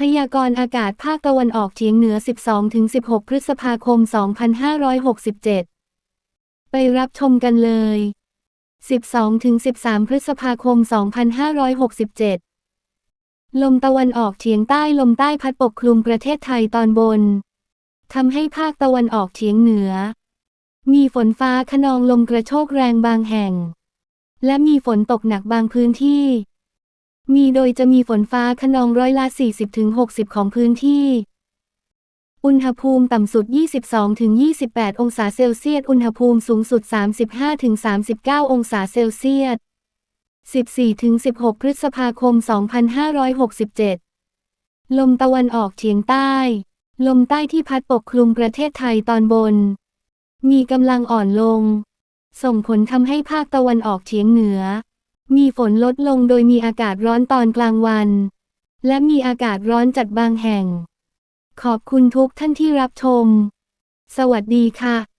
พยากรณ์อากาศภาคตะวันออกเฉียงเหนือ 12-16 พฤษภาคม 2567 ไปรับชมกันเลย 12-13 พฤษภาคม 2567 ลมตะวันออกเฉียงใต้ลมใต้พัดปกคลุมประเทศไทยตอนบน ทำให้ภาคตะวันออกเฉียงเหนือ มีฝนฟ้าขนองลมกระโชกแรงบางแห่ง และมีฝนตกหนักบางพื้นที่ มีโดยจะมีฝนฟ้าขนองร้อยละ 40-60 ของพื้นที่ อุณหภูมิต่ำสุด 22-28 องศาเซลเซียส อุณหภูมิสูงสุด 35-39 องศาเซลเซียส 14-16 พฤษภาคม 2567 ลมตะวันออกเฉียงใต้ ลมใต้ที่พัดปกคลุมประเทศไทยตอนบน มีกำลังอ่อนลง ส่งผลทำให้ภาคตะวันออกเฉียงเหนือ มีฝนลดลงโดยมีอากาศร้อนตอนกลางวัน และมีอากาศร้อนจัดบางแห่ง ขอบคุณทุกท่านที่รับชม สวัสดีค่ะ